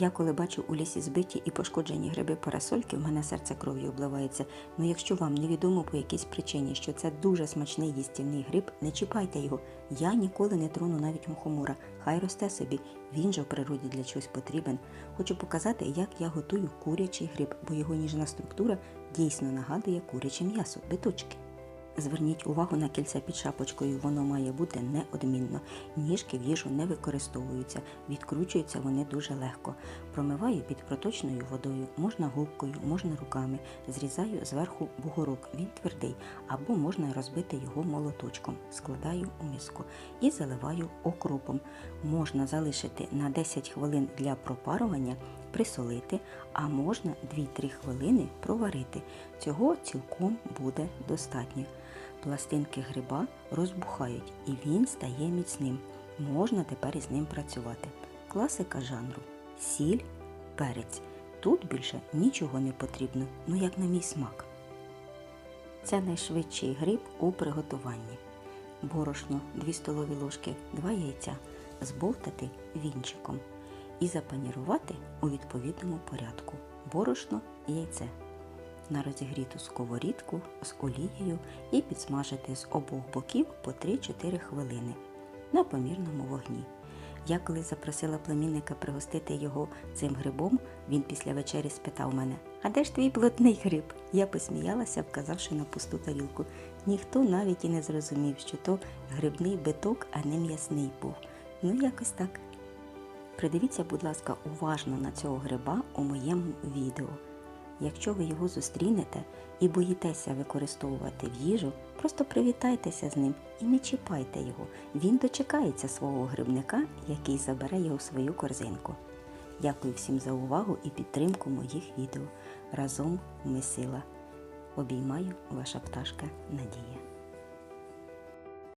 Я коли бачу у лісі збиті і пошкоджені гриби парасольки, в мене серце кров'ю обливається. Ну якщо вам невідомо по якійсь причині, що це дуже смачний їстівний гриб, не чіпайте його. Я ніколи не трону навіть мухомора. Хай росте собі. Він же в природі для чогось потрібен. Хочу показати, як я готую курячий гриб, бо його ніжна структура дійсно нагадує куряче м'ясо, биточки. Зверніть увагу на кільце під шапочкою, воно має бути неодмінно. Ніжки в їжу не використовуються, відкручуються вони дуже легко. Промиваю під проточною водою, можна губкою, можна руками. Зрізаю зверху бугорок, він твердий, або можна розбити його молоточком. Складаю у миску і заливаю окропом. Можна залишити на 10 хвилин для пропарування, присолити, а можна 2-3 хвилини проварити. Цього цілком буде достатньо. Пластинки гриба розбухають і він стає міцним. Можна тепер із ним працювати. Класика жанру сіль, перець. Тут більше нічого не потрібно, ну як на мій смак. Це найшвидший гриб у приготуванні. Борошно 2 столові ложки, 2 яйця, збовтати вінчиком і запанірувати у відповідному порядку. Борошно, і яйце. На розігріту сковорідку з олією і підсмажити з обох боків по 3-4 хвилини на помірному вогні. Я коли запросила племінника пригостити його цим грибом, він після вечері спитав мене: А де ж твій блатний гриб? Я посміялася, вказавши на пусту тарілку. Ніхто навіть і не зрозумів, що то грибний биток, а не м'ясний був. Ну, якось так. Придивіться, будь ласка, уважно на цього гриба у моєму відео. Якщо ви його зустрінете і боїтеся використовувати в їжу, просто привітайтеся з ним і не чіпайте його. Він дочекається свого грибника, який забере його в свою корзинку. Дякую всім за увагу і підтримку моїх відео. Разом ми сила. Обіймаю ваша пташка Надія.